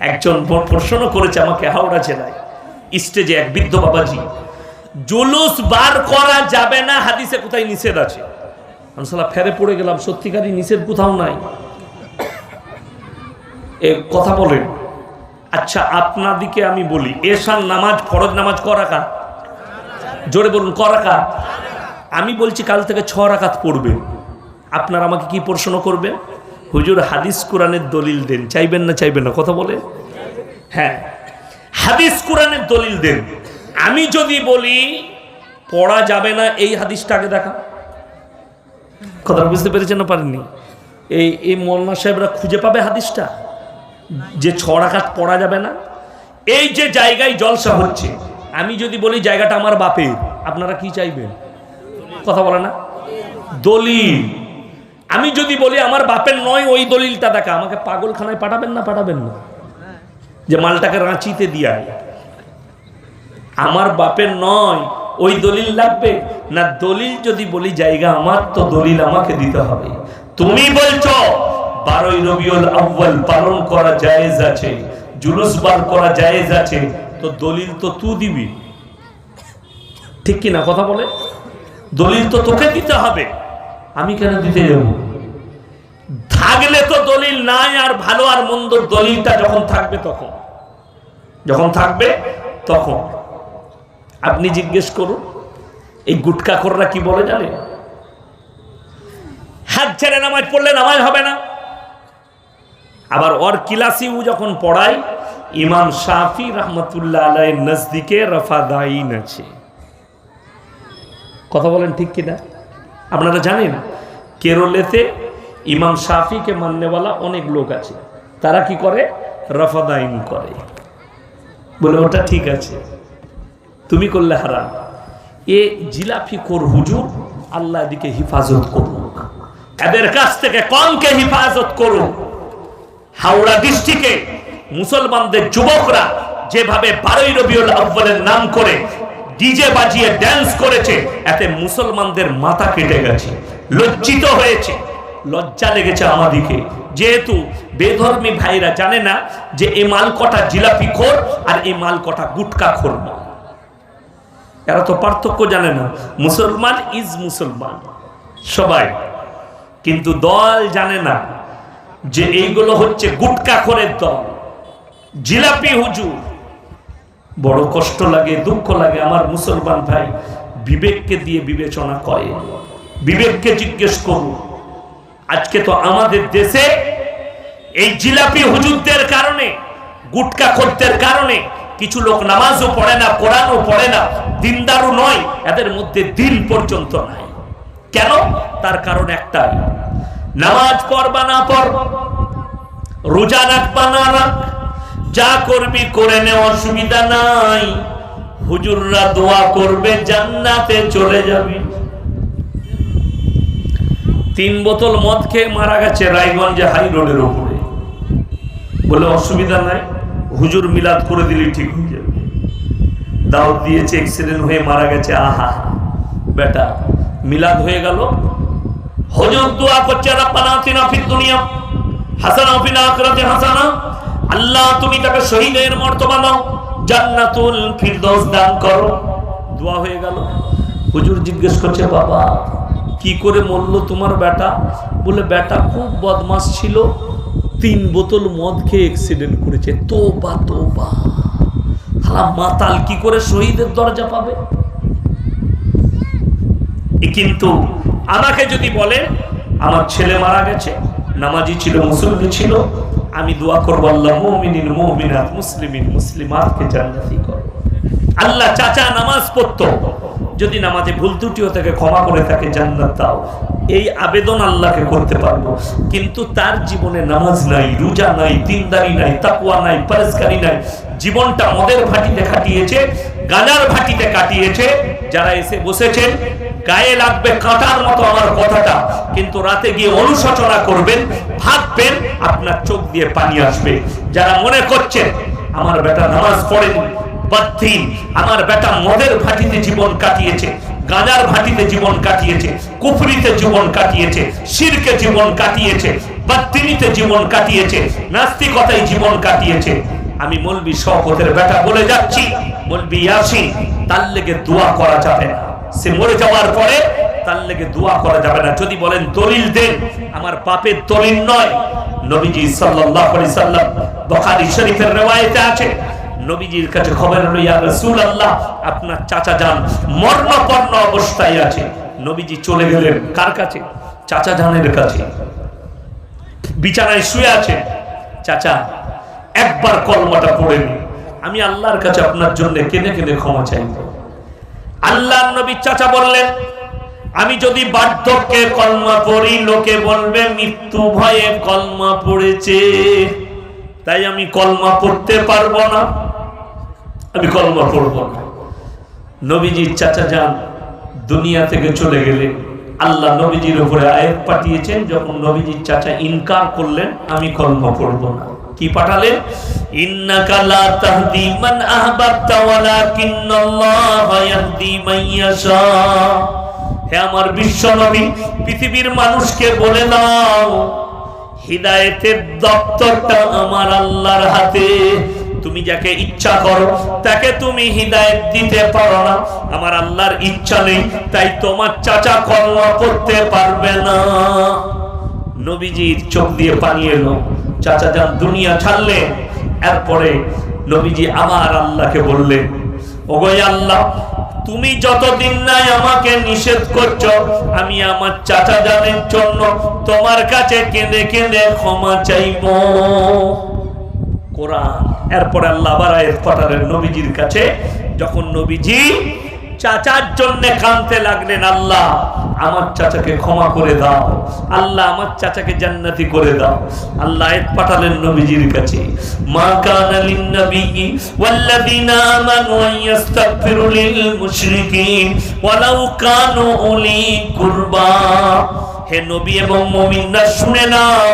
একজন প- প্রশ্ন করেছে আমাকে হাওড়া জেলায়। স্টেজে এক বৃদ্ধ বাবাজি, জুলুস বার করা যাবে না, হাদিসে কোথায় নিষেধ আছে? সালা ফেরে পড়ে গেলাম, সত্যিকারই নিষেধ কোথাও নাই। এ কথা বলেন আচ্ছা আপনাদিকে আমি বলি এশান নামাজ, ফরজ নামাজ ক রাখা জোরে বলুন, ক রাখা আমি বলছি, কাল থেকে ছ রাকাত পড়বে। আপনারা আমাকে কি প্রশ্ন করবেন? হুজুর হাদিস কোরআনের দলিল দেন। চাইবেন না চাইবেন না, কথা বলে? হ্যাঁ। হাদিস কোরআনের দলিল দেন। আমি যদি বলি, পড়া যাবে না, এই হাদিসটাকে দেখা। কথা বুঝতে পেরেছেন না পারেননি? এই এই মোল্লা সাহেবরা খুঁজে পাবে হাদিসটা? যে ছ রাকাত পড়া যাবে না? এই যে জায়গায় জলসা হচ্ছে, আমি যদি বলি জায়গাটা আমার বাপের, আপনারা কি চাইবেন? কথা বলে না? দলিল। আমি যদি বলি আমার বাপের নয়, ওই দলিলটা দেখা। আমাকে পাগলখানায় পাঠাবেন না পাঠাবেন না? যে মালটাকে রাঁচিতে দিয়ায় আমার বাপের নয়, ওই দলিল লাগবে? না, দলিল যদি বলি, জায়গা আমার, তো দলিল আমাকে দিতে হবে। তুমি বলছো, বারোই রবিউল আউ্বাল পালন করা জায়েজ আছে, জুলুস বার করা জায়েজ আছে, তো দলিল তো তুই দিবি। ঠিক কি না কথা বলে? দলিল তো তোকে দিতে হবে। আমি কেন দিতে যাব? থাকলে তো দলিল নাই আর ভালো আর মন্দ দলিলটা যখন থাকবে তখন। যখন থাকবে তখন। আপনি জিজ্ঞেস করুন, এই গুটকা কররা কি বলে জানে হাত ছেড়ে নামাজ পড়লে নামাজ হবে না। আবার ওর কিলাসিউ যখন পড়াই ইমাম শাফি রহমতুল্লাহ আলাই নজদিকে রফাদাইন আছে কথা বলেন ঠিক কিনা? আপনারা জানেন, কেরলেতে ইমাম শাফিকে মাননেওয়ালা অনেক লোক আছে। তারা কি করে? রফাদাইন করে। বলে, ওটা ঠিক আছে। তুমি করলে হারাম। এ জিলাফি কর হুজুর, আল্লাহ দিকে হিফাজত করুন এদের কাছ থেকে কমকে হিফাজত করুন হাওড়া ডিস্ট্রিক্টে মুসলমানদের যুবকরা যেভাবে বারোই রবিউল আব্বালের নাম করে ডিজে বাজিয়ে ড্যান্স করেছে, এতে মুসলমানদের মাথা কেটে গেছে, লজ্জিত হয়েছে, লজ্জা লেগেছে আমাদিকে যেহেতু বেধর্মী ভাইরা জানে না যে এই মাল কটা জিলাপি খোর আর এই মাল কটা গুটকা খোর না এরা তো পার্থক্য জানে না, মুসলমান ইজ মুসলমান, সবাই। কিন্তু দল জানে না যে এইগুলো হচ্ছে গুটকা খোরের দল। জিলাপি হুজুর বড় কষ্ট লাগে, দুঃখ লাগে। আমার মুসলমান ভাই বিবেককে দিয়ে বিবেচনা করে। বিবেককে জিজ্ঞেস করুন, আজকে তো আমাদের দেশে এই জিলাপি হুজুরদের কারণে, গুটকা খোরদের কারণে কিছু লোক নামাজও পড়ে না, কোরআনও পড়ে না, দিনদারও নয়, এদের মধ্যে দিন পর্যন্ত নাই। কেন? তার কারণ একটাই, নামাজ পড়বা না পড়, রোজা রাখবা না রাখ যা করবি করে নে অসুবিধা নাই। হুজুররা দোয়া করবে, জান্নাতে চলে যাবি। তিন বোতল মদ খেয়ে মারা গেছে রায়গঞ্জে হাই রোডের উপরে। বলে অসুবিধা নাই, হুজুর মিলাদ করে দিলি ঠিক হয়ে যাবে। দাওয়াত দিয়েছে অ্যাক্সিডেন্ট হয়ে মারা গেছে, আহা। বেটা, মিলাদ হয়ে গেল। হুজুর দোয়া করছে রাব্বানা আতিনা ফিদ দুনিয়া। হাসানা ফিল আখিরাতি হাসানা। আল্লাহ, তুমি তাকে শহীদের মর্তবা দাও জান্নাতুল ফিরদৌস দান করো। দোয়া হয়ে গেল। হুজুর জিজ্ঞেস করছে, বাবা, কি করে মরল তোমার বেটা? বলে, বেটা খুব বদমাস ছিল। তিন বোতল মদ খেয়ে অ্যাক্সিডেন্ট করেছে। তোবা তোবা। হালা মাতাল, কি করে শহীদের দরজা পাবে? কিন্তু আমাকে যদি বলে, আমার ছেলে মারা গেছে, নামাজি ছিল মুসলমান ছিল আমি দোয়া করব আল্লাহ, মুমিনিন মুসলিমিন, মুসলিমাতকে জান্নাতি করো। আল্লাহ চাচা নামাজ পড়তো, যদি নামাজে ভুল ত্রুটিও থেকে, ক্ষমা করে তাকে জান্নাত দাও। এই আবেদন আল্লাহকে করতে পারব। কিন্তু তার জীবনে নামাজ নাই, রোজা নাই, দিনদারি নাই তাকুয়া নাই পরেশকারি নাই। জীবনটা মদের ভাটিতে কাটিয়েছে গাজার ভাটিতে কাটিয়েছে, যারা এসে বসেছেন গায়ে লাগবে কাঁটার মতো আমার কথাটা। কিন্তু রাতে গিয়ে অনুশোচনা করবেন, ভাববেন আপনার চোখ দিয়ে পানি আসবে। যারা মনে করছেন আমার বেটা নামাজ পড়েনি আমার বেটা মদের ভাটিতে জীবন কাটিয়েছে, গাজার ভাটিতে জীবন কাটিয়েছে, কুফরিতে জীবন কাটিয়েছে, শিরকে জীবন কাটিয়েছে বাত্তিনিতে জীবন কাটিয়েছে, নাস্তিকতায় জীবন কাটিয়েছে। আমি মলবি শওকতের বেটা বলে যাচ্ছি, মলবি আসি তার লেগে দোয়া করা যাবে না। সে মরে যাওয়ার পরে তার লেগে দোয়া করা যাবে না। যদি বলেন, দলিল দেন। আমার পাপের দলিল নয়। নবীজি সাল্লাম বুখারী শরীফের রওয়ায়েতে আছে। চলে গেলেন কার কাছে? চাচা শুয়ে আছে। চাচা, একবার কলমাটা আমি আল্লাহর কাছে আপনার জন্য কেঁদে কেঁদে ক্ষমা চাইব। আল্লাহ নবী চাচা বললেন, আমি যদি বার্ধক্যে কলমা পড়ি, লোকে বলবে, মৃত্যু ভয়ে কলমা পড়েছে। তাই আমি কলমা পড়তে পারব না। আমি কলমা পড়ব না। নবীজির চাচা যান, দুনিয়া থেকে চলে গেলে আল্লাহ নবীজির উপরে আয়াত পাঠিয়েছেন, যখন নবীজির চাচা ইনকার করলেন, আমি কলমা পড়ব না। কি পাঠালেন? আমার বিশ্ব নবী, পৃথিবীর মানুষকে বলে দাও, হিদায়েতের দপ্তরটা আমার আল্লাহর হাতে। তুমি যাকে ইচ্ছা করো, তাকে তুমি হিদায়ত দিতে পারো না। আমার আল্লাহর ইচ্ছা নেই, তাই তোমার চাচা কলমা করতে পারবে না। নবীজির চোখ দিয়ে পানি এলো। চাচা যান, দুনিয়া ছাড়লে। এরপরে নবীজি আবার আল্লাহকে বললেন ওগোই আল্লাহ, তুমি যতদিন নাই আমাকে নিষেধ করছ, আমি আমার চাচা জানের জন্য তোমার কাছে কেঁদে কেঁদে ক্ষমা চাইব। কোরআন। এরপর আল্লাহ আবার আয়াত পাঠালেন নবীজির কাছে, যখন নবীজি চাচার জন্য কানতে লাগলেন আল্লাহ আমার চাচাকে ক্ষমা করে দাও। আল্লাহ আমার চাচাকে জান্নাতি করে দাও। আল্লাহ আয়াত পাঠালেন নবীজির কাছে। মা কানা লিন নবী ওয়াল্লাযিনা আমানু আন ইস্তাগফিরু লিল মুশরিকিন ওয়ালাউ কানু উলি কুরবা। হে নবী এবং মমিনরা, শুনে নাও,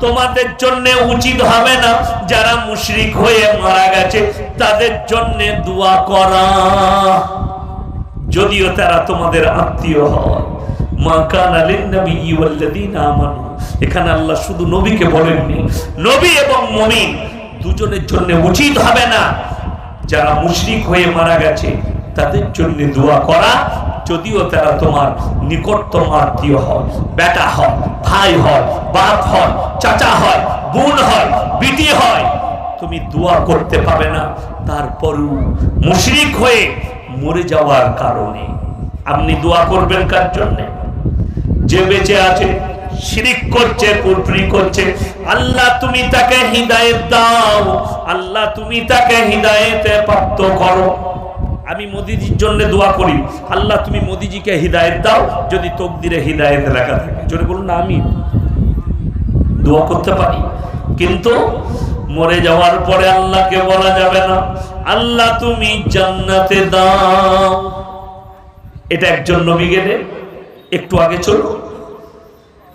তোমাদের জন্য উচিত হবে না যারা মুশরিক হয়ে মারা গেছে, তাদের জন্য দোয়া করা। যদিও তারা তোমাদের আত্মীয় হয়। মা কানা এখানে আল্লাহ শুধু নবীকে বলেননি, নবী এবং মুমিন দুজনের জন্য উচিত হবে না। যারা মুশরিক হয়ে মারা গেছে, তাদের জন্য দোয়া করা, যদিও তারা তোমার নিকটতম আত্মীয় হয়, বেটা হয়, ভাই হয়, বাপ হয়, চাচা হয়, বোন হয়, বিটি হয়। তুমি দোয়া করতে পাবে না। তারপরও মুশরিক হয়ে মরে যাওয়ার কারণে। আপনি দোয়া করবেন কার জন্যে? যে বেঁচে আছে, শিরিক করছে, কুফরি করছে, আল্লাহ তুমি তাকে হিদায়েত দাও, আল্লাহ তুমি তাকে হিদায়েতে প্রাপ্ত করো। আমি মোদিজির জন্য দোয়া করি, আল্লাহ তুমি মোদিজিকে হিদায়েত দাও, যদি তকদিরে হিদায়েত লেখা থাকে। জোরে বলুন না আমি দোয়া করতে পারি। কিন্তু মরে যাওয়ার পরে আল্লাহকে বলা যাবে না। আল্লাহ তুমি জান্নাতে দাও। এটা একজন নবী গেলে একটু আগে চলো।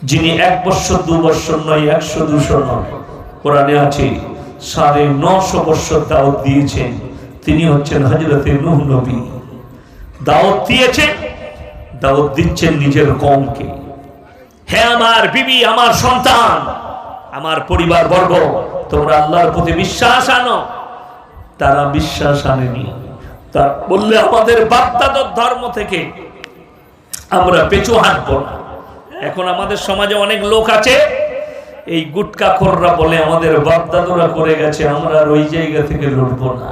যিনি এক বছর, দু বছর নয়, একশো, দুশো নয়, কোরআনে আছে, সাড়ে নশো বছর দাওয়াত দিয়েছেন। তিনি হচ্ছেন হজরতে নুহ নবী। দাওয়াত দিয়েছেন, দাওয়াত দিচ্ছেন নিজের কমকে। হ্যাঁ আমার বিবি, আমার সন্তান, আমার পরিবার বর্গ তোমরা আল্লাহর প্রতি বিশ্বাস আনো। তারা বিশ্বাস আনেনি। তা বললে, আমাদের বাপদাদর ধর্ম থেকে আমরা পেছু হাঁটবো না। এখন আমাদের সমাজে অনেক লোক আছে, এই গুটকা খোররা বলে, আমাদের বাপদাদুরা করে গেছে, আমরা আর ওই জায়গা থেকে লড়বো না।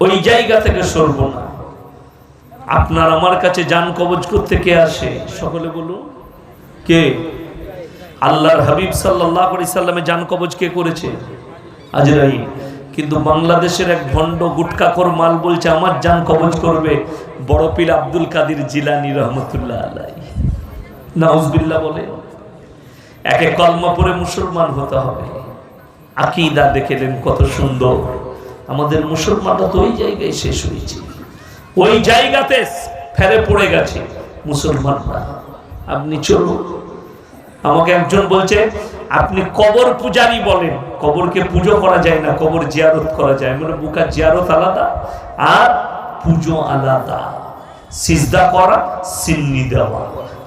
ওই জায়গা থেকে সরবো না। আপনার আমার কাছে যান কবজ করতে কে আসে? সকলে বলুন, কে? আল্লাহর হাবিব সাল্লাহ সাল্লামে যান কবজ কে করেছে? আজরাই কিন্তু বাংলাদেশের এক ভণ্ড গুটকাখোর মাল বলছে, আমার যান কবজ করবে বড় পীর আব্দুল কাদির জিলানি রহমতুল্লাহ আলাই নাউজবিল্লা বলে, একে কলমা পরে মুসলমান হতে হবে। আকিদা দেখেলেন কত সুন্দর। আমাদের মুসলমানরা তো ওই জায়গায় শেষ হয়েছে। ওই জায়গাতে ফেরে পড়ে গেছে মুসলমানরা। আপনি চলুন। আমাকে একজন বলছে আপনি কবর পূজারি বলেন। কবরকে পুজো করা যায় না, কবর জিয়ারত করা যায়। মানে বুকা জিয়ারত আলাদা আর পুজো আলাদা। সিজদা করা, সিন্নি দেওয়া,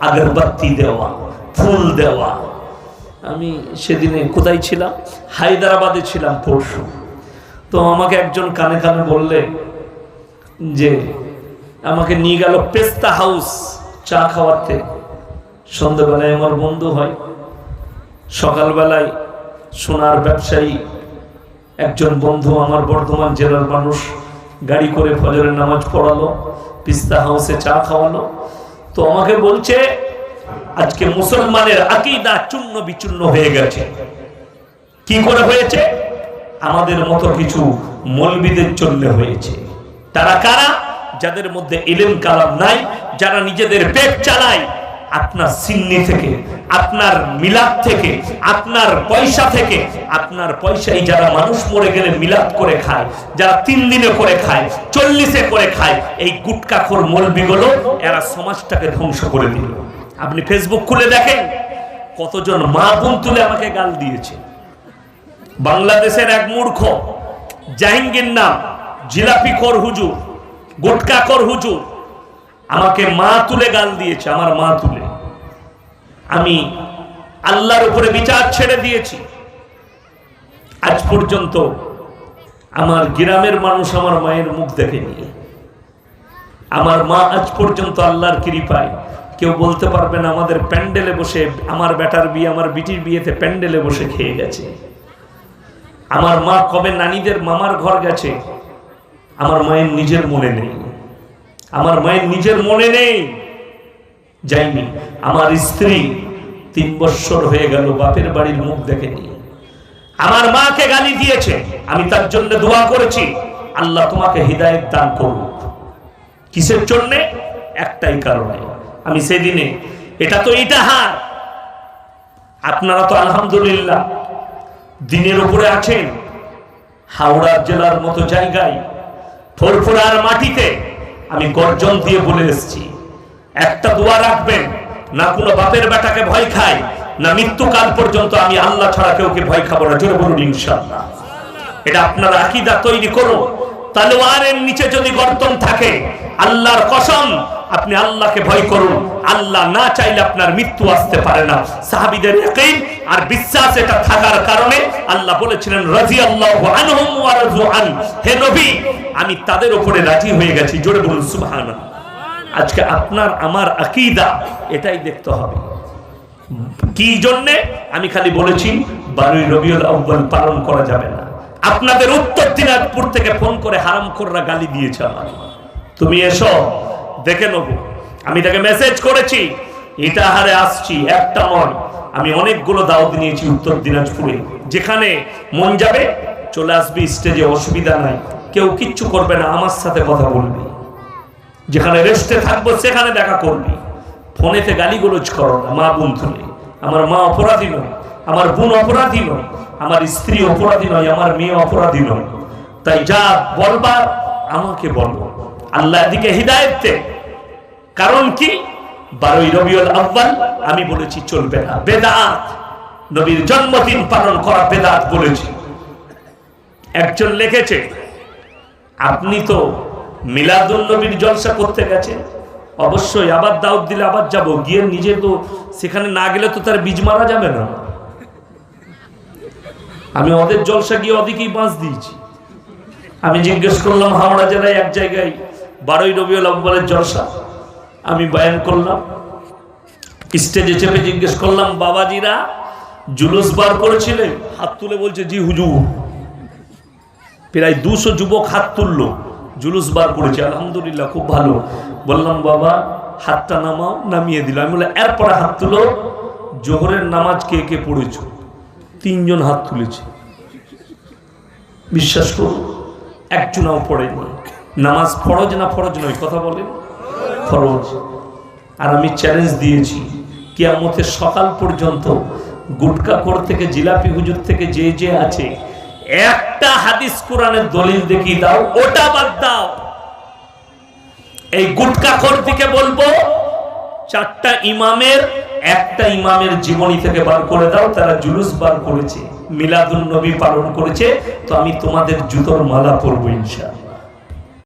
আগরবাতি দেওয়া, ফুল দেওয়া। আমি সেদিনে কোথায় ছিলাম? হায়দ্রাবাদে ছিলাম পরশু। তো আমাকে একজন কানে কানে বললে যে, আমাকে নিয়ে গেল পেস্তা হাউস চা খাওয়াতে। সন্ধ্যেবেলায় আমার বন্ধু হয়। সকালবেলায় সোনার ব্যবসায়ী, একজন বন্ধু আমার বর্ধমান জেলার মানুষ গাড়ি করে ফজরের নামাজ পড়ালো, পিস্তা হাউসে চা খাওয়ালো। তো আমাকে বলছে, আজকে মুসলমানের আকিদা চূর্ণ বিচূর্ণ হয়ে গেছে। কি করে হয়েছে? আমাদের মতো কিছু মলবিদের জন্য হয়েছে। তারা কারা? যাদের মধ্যে ইলেম কালাম নাই, যারা নিজেদের পেট চালায় আপনার সিন্নি থেকে, আপনার মিলাদ থেকে, আপনার পয়সা থেকে, আপনার পয়সাই যারা মানুষ মরে গেলে মিলাদ করে খায়, যারা তিন দিনে করে খায়, চল্লিশে করে খায়, এই গুটকাখোর মলবিগুলো এরা সমাজটাকে ধ্বংস করে দিল। আপনি ফেসবুক খুলে দেখেন, কতজন মা বোন তুলে আমাকে গাল দিয়েছে। বাংলাদেশের এক মূর্খ, জাহিঙ্গীর নাম, জিলাপি কর হুজুর, গুটকা কর হুজুর আমাকে মা তুলে গাল দিয়েছে, আমার মা তুলে। আমি আল্লাহর উপরে বিচার ছেড়ে দিয়েছি। আজ পর্যন্ত আমার গ্রামের মানুষ আমার মায়ের মুখ দেখেনি আমার মা আজ পর্যন্ত আল্লাহর কৃপায়। কেউ বলতে পারবে না, আমাদের প্যান্ডেলে বসে, আমার বেটার বিয়ে, আমার বিটির বিয়েতে প্যান্ডেলে বসে খেয়ে গেছে। আমার মা কবে নানিদের মামার ঘর গেছে, আমার মায়ের নিজের মনে নেই। আমার মায়ের নিজের মনে নেই। যাইনি। আমার স্ত্রী তিন বৎসর হয়ে গেল, বাপের বাড়ির মুখ দেখেনি। আমার মাকে গালি দিয়েছে। আমি তার জন্য দোয়া করেছি। আল্লাহ তোমাকে হৃদায়ত দান করুক। কিসের জন্য? একটাই কারণে। আমি সেদিনে, এটা তো ইটাহার আপনারা তো আলহামদুলিল্লাহ দিনের উপরে আছেন। হাওড়া জেলার মতো জায়গায় ফোরফোরার মাটিতে আমি গর্জন দিয়ে বলে এসেছি, একটা দোয়া রাখবেন, না কোনো বাপের বেটাকে ভয় খায় না মৃত্যুকাল পর্যন্ত আমি আল্লাহ ছাড়া কেউকে ভয় খাব না। জোরে বলুন ইনশাল্লাহ এটা আপনার আকিদা তৈরি করুন। তালোয়ারের নিচে যদি গর্তন থাকে, আল্লাহর কসম আপনি আল্লাহকে ভয় করুন। আল্লাহ না চাইলে আপনার মৃত্যু আসতে পারে না। সাহাবিদের ইয়াকিন আর বিশ্বাস এটা থাকার কারণে আল্লাহ বলেছিলেন রাজু আন হে নবী, আমি তাদের উপরে রাজি হয়ে গেছি। জোরে বলুন, সুবহানাল্লাহ। আজকে আপনার, আমার আকীদা এটাই দেখতে হবে। কি জন্যে? আমি খালি বলেছি, বারোই রবিউল আউ্বাল পালন করা যাবে না। আপনাদের উত্তর দিনাজপুর থেকে ফোন করে হারাম কররা গালি দিয়েছে আমার তুমি এসো দেখে নেব। আমি তাকে মেসেজ করেছি ইটাহারে আসছি, একটা নয় আমি অনেকগুলো দাওয়াত নিয়েছি উত্তর দিনাজপুরে। যেখানে মন যাবে, চলে আসবি স্টেজে অসুবিধা নাই। কেউ কিচ্ছু করবে না, আমার সাথে কথা বলবি। যেখানে রেস্টে থাকব, সেখানে দেখা করবি। ফোনেতে গালিগুলোজ করো না, মা বোন তুলে আমার মা অপরাধী নয়, আমার বোন অপরাধী নয়, আমার স্ত্রী অপরাধী নয়, আমার মেয়ে অপরাধী নয়। তাই যা বলবার আমাকে বলব। আল্লাহ দিকে হৃদায়ত। কারণ কি? বারোই রবিউল আহ্বান আমি বলেছি চলবে না। বেদাত। নবীর জন্মদিন পালন করা বেদাত বলেছি। একজন লিখেছে, আপনি তো মিলাদুল নবীর জলসা করতে গেছেন। অবশ্যই আবার দাউদ দিলে আবার যাব। গিয়ে নিজে তো সেখানে না গেলে তো তার বীজ মারা যাবে না। আমি ওদের জলসা গিয়ে ওদিকেই বাঁশ দিয়েছি। আমি জিজ্ঞেস করলাম, হাওড়া জেলায় এক জায়গায় বারোই রবিউল আব্বালের জলসা? আমি বয়ান করলাম স্টেজে চেপে জিজ্ঞেস করলাম, বাবাজিরা, জুলুস বার করেছিলেন হাত তুলে বলছে, জি হুজুর। প্রায় দুশো যুবক হাত তুললো, জুলুস বার করেছে, আলহামদুলিল্লাহ, খুব ভালো। বললাম, বাবা, হাতটা নামাও, নামিয়ে দিল আমি বললাম, এরপরে হাত তুলো, জোহরের নামাজ কে কে পড়েছ? তিনজন হাত তুলেছে। বিশ্বাস করুন একজনাও পড়েনি। নামাজ ফরজ না ফরজ নয়, কথা বলেন। ফরজ আর আমি চ্যালেঞ্জ দিয়েছি, কিয়ামতের সকাল পর্যন্ত গুটকা কর থেকে, জিলাপি হুজুর থেকে যে যে আছে, একটা হাদিস কোরআনের দলিল দেখিয়ে দাও, ওটা বাদ দাও। এই গুটকা খোর থেকে বলব, চারটা ইমামের, একটা ইমামের জীবনী থেকে বার করে দাও, তারা জুলুস বার করেছে মিলাদুল নবী পালন করেছে, তো আমি তোমাদের জুতোর মালা পরবো ইনশাআল্লাহ।